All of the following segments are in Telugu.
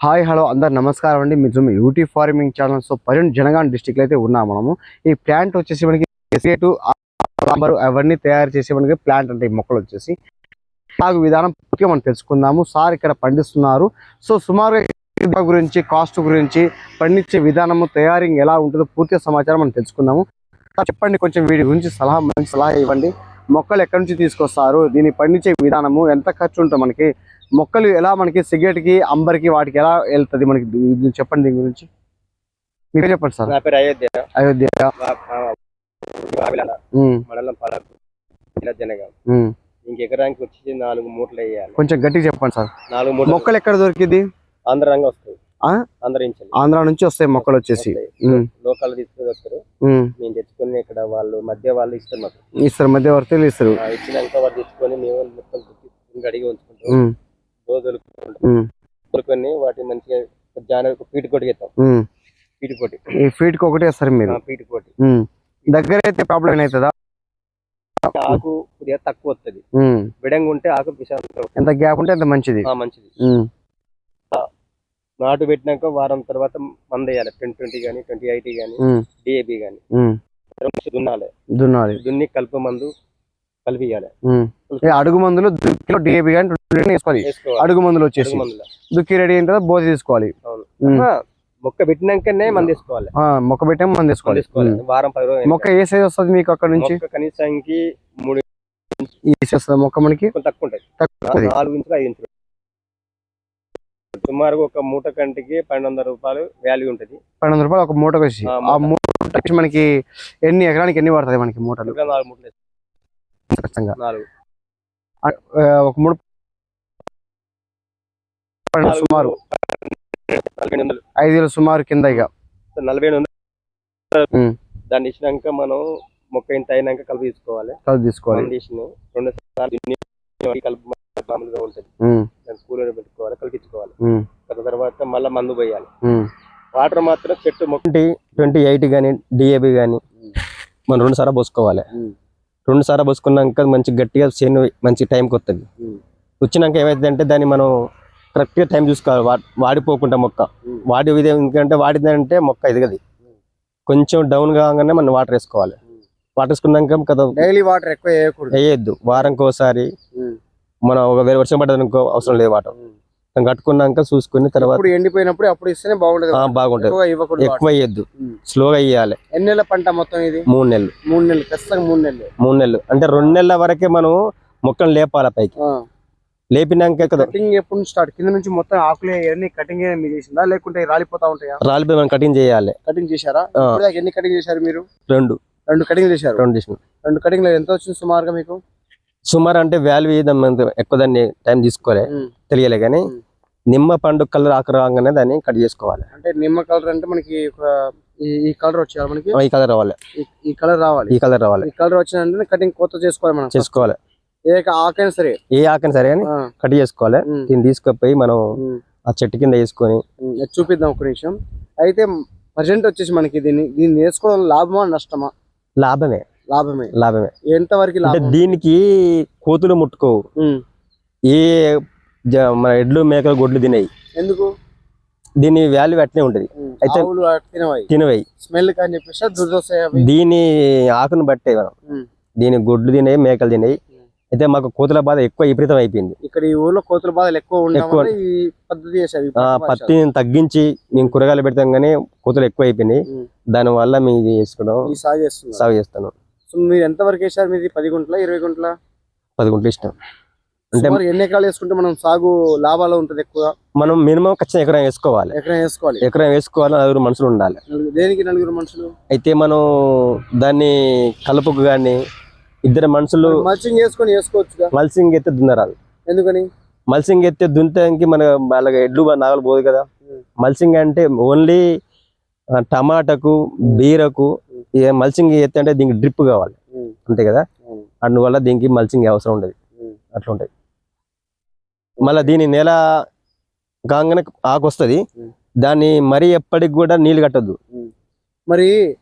హాయ్ హలో అందరు నమస్కారం అండి. మీరు యూటీ ఫార్మింగ్ ఛానల్. సో పర్యటన జనగాం డిస్టిక్లో అయితే ఉన్నాం మనము. ఈ ప్లాంట్ వచ్చేసి మనకి ఎస్కేట్ రాంబర్ అవన్నీ తయారు చేసే మనకి ప్లాంట్ అంటే ఈ మొక్కలు వచ్చేసి. సాగు విధానం మనం తెలుసుకుందాము. సార్ ఇక్కడ పండిస్తున్నారు. సో సుమారుగా గురించి కాస్ట్ గురించి పండించే విధానము తయారింగ్ ఎలా ఉంటుందో పూర్తిగా సమాచారం మనం తెలుసుకుందాము. చెప్పండి కొంచెం వీడి గురించి సలహా మంచి సలహా ఇవ్వండి. మొక్కలు ఎక్కడి నుంచి తీసుకొస్తారు? దీన్ని పండించే విధానము ఎంత ఖర్చు ఉంటుంది మనకి? మొక్కలు ఎలా మనకి సిగరెట్కి అంబర్కి వాటికి ఎలా వెళ్తుంది మనకి? చెప్పండి దీని గురించి. మీరే చెప్పండి సార్. నా పేరు అయోధ్య. అయోధ్య. మా- మా- వావిలాల, ఉమ్, మండలం పలకు జిల్లా జనగాం. ఉమ్. ఇంక ఎకరానికి వచ్చి నాలుగు మూటలు వేయాలి. కొంచెం గట్టిగా చెప్పండి సార్. నాలుగు మూటలు. మొక్కలు ఎక్కడ దొరికింది ఆంధ్ర రంగం వస్తాయి ఆ? ఆంధ్ర నుంచి ఆంధ్ర నుంచి వస్తాయి మొక్కలు వచ్చేసి. లోకల్ తీసుకొని వస్తారు. మేము. తెచ్చుకొని ఇక్కడ వాళ్ళు మధ్య వాళ్ళు ఇస్తారు మాకు. ఇస్తారు మధ్యవర్తులు ఇస్తారు. ఆ, ఇచ్చినాక వాళ్ళు తెచ్చుకొని మేము మొత్తం అడిగి ఉంచుకుంటాం. కొనుక్కొని వాటి మంచిగా జాన పీటి కొట్టి ఉమ్. పీటి కొట్టి ఈ ఫీట్కి ఒకటే వేస్తారు మీరు? పీటి కొట్టి. దగ్గర అయితే ప్రాబ్లం అవుతుందా? ఆకు కొద్దిగా తక్కువ వస్తుంది. విడంగా ఉంటే ఆకు. ఎంత గ్యాప్ ఉంటే అంత మంచిది. మంచిది. నాటు పెట్టినాక వారం తర్వాత మంద వేయాలి. ట్వంటీ ట్వంటీ కానీ ట్వంటీ ఎయిటీ కానీ డిఏబి కానీ. దున్నాలి. దున్నాలి. దున్ని కలుపు మందు కలిపియాలి అడుగు మందులు దుక్కిలో డిఏబి కానీ వేసుకోవాలి. వేసుకోవాలి. అడుగు మందులు వచ్చేసి. దుక్కి రెడీ అయిన తర్వాత బోధ తీసుకోవాలి. మొక్క పెట్టినాకనే మంది వేసుకోవాలి. ఆ, మొక్క పెట్టాము మంది తీసుకోవాలి. వారం పది రోజులు మొక్క ఏ సైజ్ వస్తుంది మీకు అక్కడ నుంచి? కనీసానికి మూడు వస్తుంది మొక్క మనకి? తక్కువ తక్కువ నాలుగు ఇంచులు ఐదు ఇంచులు. సుమారుగా ఒక మూట కంటికి పన్నెండు వందల రూపాయలు వాల్యూ ఉంటుంది. పన్నెండు రూపాయలు ఒక మూటకు వచ్చి ఆ, మూట. మనకి ఎన్ని ఎకరానికి ఎన్ని పడుతుంది మనకి మూటలు? నాలుగు మూటలు. ఖచ్చితంగా. నాలుగు. ఒక మూడు సుమారు. వందలు. ఐదు వేలు సుమారు కింద ఇక. నలభై వందలు. దాన్ని ఇచ్చినాక మనం మొక్క ఇంత అయినాక కలిపి తీసుకోవాలి. కలిసి తీసుకోవాలి. రెండు సార్లు కలుపు మామూలుగా ఉంటుంది. దాన్ని పెట్టుకోవాలి కలిపించుకోవాలి తర్వాత మళ్ళీ మందు పోయాలి. వాటర్ మాత్రం చెట్టు మొక్క ట్వంటీ ఎయిట్ కానీ డిఏబి కానీ మనం రెండు సారా పోసుకోవాలి. రెండు సారా పోసుకున్నాక మంచి గట్టిగా చేను మంచి టైంకి వస్తుంది. వచ్చినాక ఏమైందంటే దాన్ని మనం కరెక్ట్గా టైం చూసుకోవాలి. వాడిపోకుండా మొక్క. వాడి ఇది ఎందుకంటే వాడిదంటే మొక్క ఎదగది. కొంచెం డౌన్ కాగానే మనం వాటర్ వేసుకోవాలి. వాటర్ వేసుకున్నాక కదా డైలీ వాటర్ ఎక్కువ వేయకూడదు. వేయద్దు. వారంకి ఒకసారి మనం ఒక వేరే వర్షం పడ్డది అనుకో అవసరం లేదు వాటర్. కట్టుకున్నాక చూసుకుని తర్వాత ఇప్పుడు ఎండిపోయినప్పుడు అప్పుడు ఇస్తేనే బాగుంటది బాగుంటది ఎక్కువ ఉమ్. స్లోగా వేయాలి ఎన్ని నెలల పంట మొత్తం ఇది? మూడు నెలలు. మూడు నెలలు ఖచ్చితంగా మూడు నెలలు. మూడు నెలలు. అంటే రెండు నెలల వరకే మనం మొక్కలు లేపాలి పైకి. లేపినాక కదా. కటింగ్ ఎప్పుడు స్టార్ట్? కింద నుంచి మొత్తం ఆకులు అన్ని కటింగ్ చేసిందా? లేకుంటే రాలిపోతా ఉంటాయా? రాలిపోయి మనం కటింగ్ చేయాలి. కటింగ్ చేశారా? ఎన్ని కటింగ్ చేశారు మీరు? రెండు. రెండు కటింగ్ చేశారు. రెండు చేసిన. రెండు కటింగ్లో ఎంత వచ్చింది సుమారుగా మీకు? సుమారు అంటే వాల్యూ ఎక్కువ దాన్ని టైం తీసుకోలే తెలియలే కానీ. నిమ్మ పండు కలర్ ఆకు రాగానే దాన్ని కట్ చేసుకోవాలి. అంటే నిమ్మ కలర్ అంటే మనకి ఈ- కలర్ వచ్చేయాలి మనకి? ఈ కలర్ రావాలి. ఈ- కలర్ రావాలి. ఈ కలర్ రావాలి. ఈ కలర్ వచ్చిందంటే కటింగ్ కొత్త చేసుకోవాలి మనం చేసుకోవాలి. ఏ ఆకైనా సరే. ఏ ఆకని సరే ఆ, కట్ చేసుకోవాలి. దీన్ని తీసుకుపోయి మనం ఆ చెట్టు కింద వేసుకొని చూపిద్దాం ఒక నిమిషం. అయితే ప్రజెంట్ వచ్చేసి మనకి దీన్ని దీన్ని వేసుకోవడం లాభమా నష్టమా? లాభమే. లాభమే. లాభమే. ఎంత వరకు అంటే దీనికి కోతులు ముట్టుకోవు. ఏ మన ఎడ్లు మేకలు గొడ్లు తినేవి ఎందుకు? దీని వాల్యూ అట్నే ఉంటది. అయితే- తినవై స్మెల్ కానీ చెప్పేసి దీని ఆకును బట్టే మనం. దీని గొడ్లు తినేవి మేకలు తినేవి. అయితే మాకు కోతుల బాధ ఎక్కువ విపరీతం అయిపోయింది. ఇక్కడ ఈ ఊర్లో కోతుల బాధలు ఎక్కువ ఎక్కువ. పద్ధతి మార్చారు. పత్తిని తగ్గించి మేము కూరగాయలు పెడతాం కానీ కోతులు ఎక్కువ అయిపోయినాయి. ఉమ్, దాని వల్ల మేము ఇది చేసుకోవడం సాగు చేస్తాను సో మీరు ఎంత వరకు వేసారు మీది? పది గుంటల ఇరవై గుంటల? పది గుంటలు ఇష్టం. అంటే సుమారు ఎన్ని ఎకరాలు వేసుకుంటే మనం సాగు లాభాలు ఉంటుంది ఎక్కువ? మనం మినిమం ఖచ్చితంగా ఎకరం వేసుకోవాలి. ఎకరం వేసుకోవాలి. ఎకరం వేసుకోవాలి నలుగురు మనుషులు ఉండాలి. దేనికి నలుగురు మనుషులు? అయితే మనం దాన్ని కలుపుకు కానీ ఇద్దరు మనుషులు మల్చింగ్ వేసుకొని వేసుకోవచ్చుగా? మల్సింగ్ ఎత్తే దున్నరాదు. ఎందుకని? మల్సింగ్ ఎత్తే దున్నటానికి మన వాళ్ళకి ఎడ్లు నాగలు పోదు కదా. మల్సింగ్ అంటే ఓన్లీ టమాటాకు బీరకు ఏ మల్సింగ్ ఎత్తే అంటే దీనికి డ్రిప్ కావాలి. అంతే కదా? అందువల్ల దీనికి మల్చింగ్ అవసరం ఉండదు. అట్లా ఉంటుంది మళ్ళీ దీని నెల కాగానే ఆకు వస్తుంది. దాన్ని మరీ ఎప్పటికి కూడా నీళ్ళు కట్టద్దు. మరి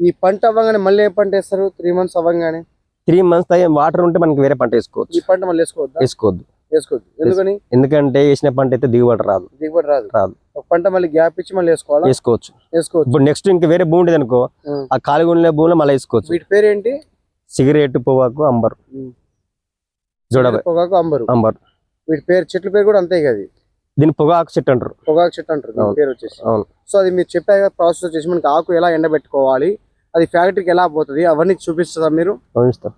ఈ పంట అవ్వగానే మళ్ళీ ఏ పంట వేస్తారు? త్రీ మంత్స్ అవ్వగానే? త్రీ మంత్స్ వాటర్ ఉంటే మనకి వేరే పంట వేసుకోవచ్చు. ఈ పంట మళ్ళీ వేసుకోవద్దా? వేసుకోవద్దు. వేసుకోవద్దు. ఎందుకని? ఎందుకంటే వేసిన పంట అయితే దిగుబడి రాదు. దిగుబడి రాదు. రాదు. ఒక పంట మళ్ళీ గ్యాప్ ఇచ్చి మళ్ళీ వేసుకోవాలా? వేసుకోవచ్చు. వేసుకోవచ్చు. ఇప్పుడు నెక్స్ట్ ఇంకా వేరే భూమి ఉంటుంది అనుకో. ఆ. ఖాళీగా ఉన్న భూమిలో మళ్ళీ వేసుకోవచ్చు. వీటి పేరు ఏంటి సిగరెట్ పొగాకు అంబర్. జోడబాయ్ పొగాకు అంబరు. అంబర్. వీటి పేరు చెట్ల పేరు కూడా అంతే కదా దీన్ని పొగాకు చెట్టు అంటారు. పొగాకు చెట్టు అంటారు దీని. పేరు వచ్చేసి. అవును. సో అది మీరు చెప్పే ప్రాసెస్ వచ్చేసి మనకి ఆకు ఎలా ఎండబెట్టుకోవాలి అది ఫ్యాక్టరీకి ఎలా పోతుంది అవన్నీ చూపిస్తారా మీరు? గమనిస్తాం.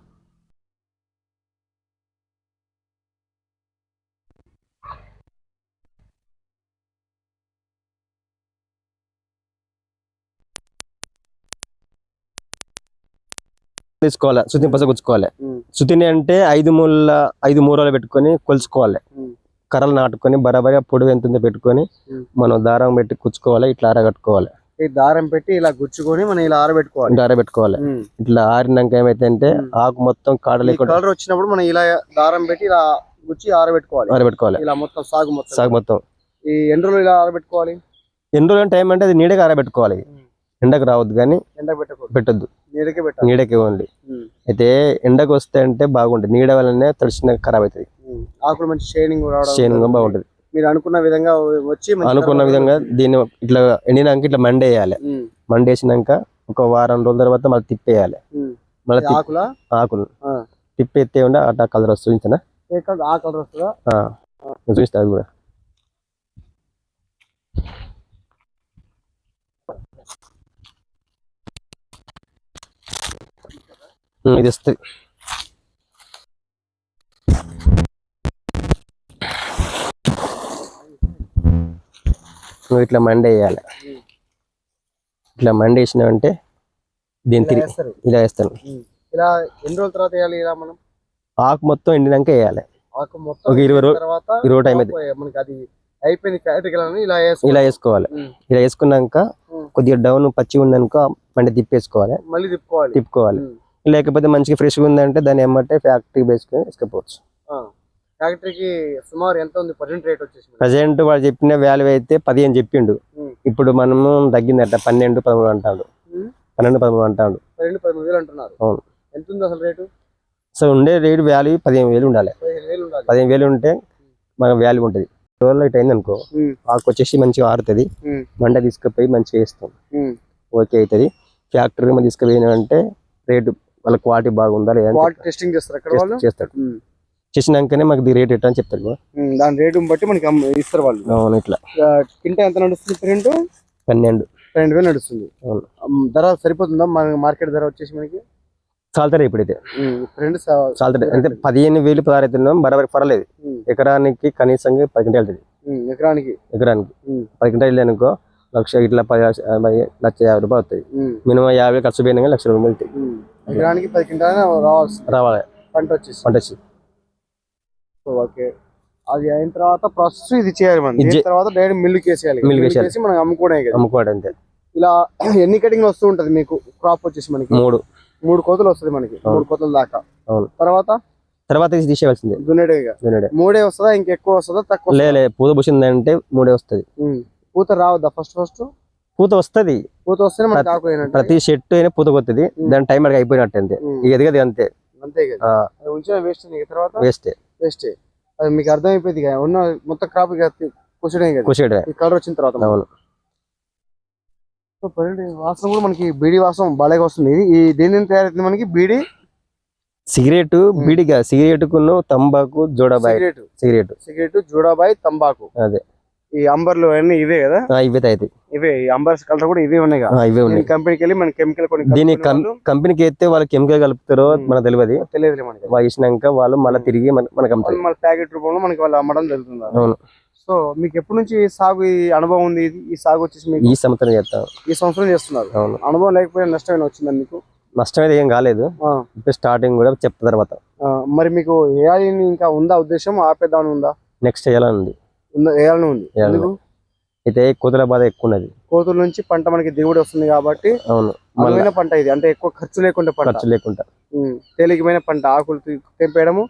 తీసుకోవాలి శుతిని పస గుచ్చుకోవాలి ఉం. శుతిని అంటే ఐదు మూల ఐదు మూరలు పెట్టుకొని కొలుచుకోవాలి. కర్రలు నాటుకొని బరాబరిగా పొడవు ఎంత ఉందో పెట్టుకొని. మనం దారం పెట్టి కుచ్చుకోవాలి ఇట్లా ఆరగట్టుకోవాలి. ఈ దారం పెట్టి ఇలా గుచ్చుకొని మనం ఇలా ఆరబెట్టుకోవాలి. ఆరబెట్టుకోవాలి. ఇట్లా ఆరినాక ఏమైతే అంటే. ఆకు మొత్తం కాడ ఈ లేకుండా కలర్ వచ్చినప్పుడు మనం ఇలా దారం పెట్టి ఇలా గుచ్చి ఆరబెట్టుకోవాలి. ఆరబెట్టుకోవాలి. ఇలా మొత్తం సాగు మొత్తం. సాగు మొత్తం. ఈ ఎన్ని రోజులు ఇలా ఆరబెట్టుకోవాలి? ఎన్ని రోజులు టైం అంటే అది నీడకి ఆరబెట్టుకోవాలి. ఎండకు రావద్దు కానీ పెట్టొద్దు. నీడకే ఉమ్. అయితే ఎండకు వస్తే అంటే బాగుంటుంది. నీడ వల్లనే తడిసిన ఖరాబ్ అవుతుంది. ఆకులు మంచి షైనింగ్ చేను బాగుంటుంది. మీరు అనుకున్న విధంగా వచ్చి అనుకున్న విధంగా దీన్ని ఇట్లా ఎండినాక ఇట్లా మండేయాలి. మండేసినాక ఒక వారం రోజుల తర్వాత మళ్ళీ తిప్పేయాలి. మళ్ళీ ఆకుల? ఆకులు. ఆ. తిప్పేస్తే ఉండే అట్లా కలర్ వస్తుంది చూపించనా? ఆ కలర్ వస్తుందా? చూపిస్తా అది కూడా. ఇది వస్తుంది నువ్వు ఇట్లా మండే వేయాలి ఇట్లా మండే వేసినావంటే ఇలా తిరిగి ఇలా వేస్తాను. ఇలా ఎన్ని రోజుల తర్వాత వేయాలి ఇలా మనం ఆకు మొత్తం ఎండినాక వేయాలి ఆకు మొత్తం ఒక ఇరవై రో- తర్వాత ఇరవై టైం అయితే. మనకి అది అయిపోయింది ఇలా వేసుకోవాలి. ఇలా వేసుకోవాలి. ఇలా వేసుకున్నాక. కొద్దిగా డౌన్ పచ్చి ఉందనుకో మండి తిప్పేసుకోవాలి మళ్ళీ తిప్పుకోవాలి తిప్పుకోవాలి. లేకపోతే మంచిగా ఫ్రెష్గా ఉందంటే దాన్ని ఏమంటే ఫ్యాక్టరీ వేసుకొని వేసుకోవచ్చు ఆ. ఫ్యాక్టరీకి సుమారు ఎంత ఉంది పర్సెంట్ రేట్ వచ్చేసి? ప్రజెంట్ వాడు చెప్పిన వాల్యూ అయితే పదిహేను చెప్పిండు. ఇప్పుడు మనము తగ్గిందట పన్నెండు పదమూడు అంటాడు. పన్నెండు పదమూడు అంటాడు పన్నెండు పదమూడు వేలు అంటున్నారు అవును. ఎంత ఉంది అసలు రేటు సో ఉండే రేటు వాల్యూ పదిహేను వేలు ఉండాలి పదిహేను వేలు ఉంటే మనకు వాల్యూ ఉంటుంది రోజుల్లో ఇటు అయింది అనుకో. ఆకు వచ్చేసి మంచిగా ఆరుతుంది. మండ తీసుకుపోయి మంచిగా వేస్తాం. ఓకే అవుతుంది ఫ్యాక్టరీ మనం తీసుకుపోయినామంటే రేటు వాళ్ళ క్వాలిటీ బాగుందా లేదా క్వాలిటీ టెస్టింగ్ చేస్తారు అక్కడ వాళ్ళు. చేసినాకనే మాకు ది రేట్ ఎట్లా అని చెప్తారు. దాని రేటు బట్టి మనకి ఇస్తారు వాళ్ళు. అవును ఇట్లా. కింట ఎంత నడుస్తుంది ప్రింట్ పన్నెండు. పన్నెండు వేలు నడుస్తుంది. ధర సరిపోతుందా? మన మార్కెట్ ధర వచ్చేసి మనకి? చాలుతారు ఇప్పుడైతే. ఫ్రెండ్ చాలుతారు అంటే పదిహేను వేలు పదహారు అవుతున్నాం బరాబర్ పర్వాలేదు. ఎకరానికి కనీసంగా పది గంటలు వెళ్తుంది ఎకరానికి? ఎకరానికి. పది గంటలు వెళ్ళి అనుకో లక్ష ఇట్లా పది లక్ష యాభై లక్ష యాభై రూపాయలు అవుతాయి. మినిమం యాభై ఖర్చు పోయినా కానీ లక్ష రూపాయలు వెళ్తాయి. ఎకరానికి పది కింటాల రావాల్సింది. రావాలి. పంట వచ్చేసి పంట వచ్చి ఓకే అది అయిన తర్వాత ప్రాసెస్ ఇది చేయాలి మనం. తర్వాత డైరెక్ట్ మిల్లుకి మిల్లుకి వేసేయాలి. వేసి మనం అమ్ముకోవడం కదా. అమ్ముకోవడం అంతే. ఇలా ఎన్ని కటింగ్ వస్తూ ఉంటది మీకు? క్రాప్ వచ్చేసి మనకి. మూడు. మూడు కోతలు వస్తుంది మనకి. మూడు కోతల దాకా. తర్వాత? తర్వాత ఇది తీసేయవలసిందే. దున్నేడేగా దీనిడే మూడే వస్తుందా? ఇంకెక్కువ వస్తుందా? తక్కువ లే లే పూత పూసిందంటే మూడే వస్తుంది. పూత రావద్దా ఫస్ట్ ఫస్ట్ పూత వస్తుంది. పూత వస్తేనే ఆకు ప్రతి చెట్టు అయినా పూత కొత్తది. దాని టైం అడిగి అయిపోయినట్టు అంతే. ఇక ఎదిగది అంతే. అంతే కదా. ఉంచిన వేస్ట్ తర్వాత వేస్తే వేస్ట్ అది మీకు అర్థమైపోయింది కదా. ఉన్న మొత్తం క్రాప్ కదా. కుషేడే ఈ కలర్ వచ్చిన తర్వాత అవును. వాసన కూడా మనకి బీడి వాసన బాగా వస్తుంది. ఈ దేని తయారైతుంది మనకి? బీడి? సిగరెట్ బీడిగా. సిగరెట్ కును తంబాకు జోడాబాయ్. సిగరెట్ సిగరెట్ సిగరెట్ జూడాబాయ్ తంబాకు. అదే. ఈ అంబర్లు అన్ని ఇవే కదా? ఇవే అవుతాయి ఇవే ఈ అంబర్స్ కలర్ కూడా ఇవే ఉన్నాయి కదా? ఇవే ఉన్నాయి. కంపెనీకి వెళ్ళి మన కెమికల్ కొన్ని దీని కంపెనీకి ఎత్తే వాళ్ళు కెమికల్ కలుపుతారో మనకు తెలియదు. తెలియదులే మనకి. వాళ్ళు ఇచ్చినాక వాళ్ళు మళ్ళీ తిరిగి మన- మనకు అమ్ముతారు. మన ప్యాకెట్ రూపంలో మనకి వాళ్ళు అమ్మడం జరుగుతుంది? అవును. సో మీకు ఎప్పటి నుంచి సాగు ఈ అనుభవం ఉంది? ఈ సాగు వచ్చేసి మీకు ఈ సంవత్సరం చేస్తాం. ఈ సంవత్సరం చేస్తున్నారు. అవును. అనుభవం లేకపోయినా నష్టం ఏమైనా వచ్చిందా మీకు? నష్టం అయితే ఏం కాలేదు. ఇప్పుడు స్టార్టింగ్ కూడా చెప్తా తర్వాత. మరి మీకు వేయాలని ఇంకా ఉందా ఉద్దేశం? ఆపేద్దామని ఉందా? నెక్స్ట్ చేయాలని ఉంది. ఉందా. ఎందుకు? అయితే కూతుల బాధ ఎక్కువ ఉన్నది కోతుల నుంచి పంట మనకి దిగుబడి వస్తుంది కాబట్టి అవును. పంట ఇది. అంటే ఎక్కువ ఖర్చు లేకుండా పంట. ఖర్చు లేకుండా. తేలికమైన పంట ఆకులు తెంపేయడము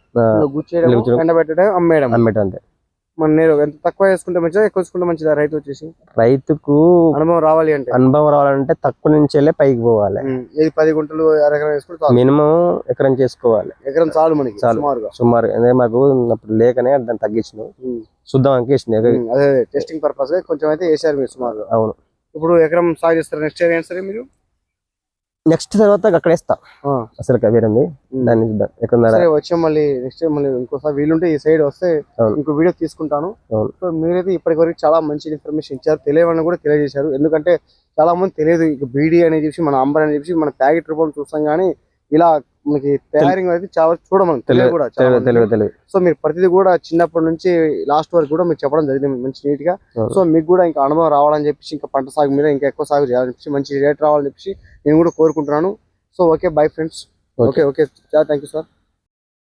గుచ్చేయడం. ఎండబెట్టడం అమ్మేయడం అమ్మేట అంతే. మన నేను ఎంత తక్కువ వేసుకుంటే మంచిదా ఎక్కువ వేసుకుంటే మంచిదా రైతు వచ్చేసి? రైతుకు అనుభవం రావాలి అంటే. అనుభవం రావాలంటే తక్కువ నుంచి వెళ్ళే పైకి పోవాలి. ఏది పది గుంటలు అరెకరం వేసుకుంటే. మినిమం ఎకరం చేసుకోవాలి. ఎకరం చాలు మనకి చాలు. సుమారుగా. సుమారు అదే మాకు అప్పుడు లేకనే దాన్ని తగ్గించిన. శుద్ధం అంకేసిన ఉమ్, అదే టెస్టింగ్ పర్పస్ కొంచెం అయితే వేసారు మీరు సుమారుగా. అవును. ఇప్పుడు ఎకరం సాగు చేస్తారు? నెక్స్ట్ ఇయర్ ఏం సరే మీరు? నెక్స్ట్ తర్వాత అక్కడ వేస్తా అసలు ఉమ్. దాన్ని చూద్దాం. ఎక్కడ వచ్చే మళ్ళీ నెక్స్ట్ మళ్ళీ ఇంకోసారి వీలుంటే ఈ సైడ్ వస్తే. ఇంకో వీడియో తీసుకుంటాను. సో మీరైతే ఇప్పటి వరకు చాలా మంచి ఇన్ఫర్మేషన్ ఇచ్చారు. తెలియవని కూడా తెలియజేశారు. ఎందుకంటే చాలా మంది తెలియదు. ఇక బీడీ అని చెప్పి మన అంబర్ అని చెప్పి మన ప్యాకెట్ రూపంలో చూస్తాం కానీ ఇలా మనకి తయారింగ్ అయితే చాలా చూడమని తెలియదు కూడా చాలా తెలియదు. తెలియదు తెలియదు సో మీరు ప్రతిదీ కూడా చిన్నప్పటి నుంచి లాస్ట్ వరకు కూడా మీరు చెప్పడం జరిగింది మంచి నీట్గా. సో మీకు కూడా ఇంకా అనుభవం రావాలని చెప్పేసి ఇంకా పంట సాగు మీద ఇంకా ఎక్కువ సాగు చేయాలని చెప్పేసి మంచి రేట్ రావాలని చెప్పేసి నేను కూడా కోరుకుంటున్నాను so okay bye friends. Okay okay thank you sir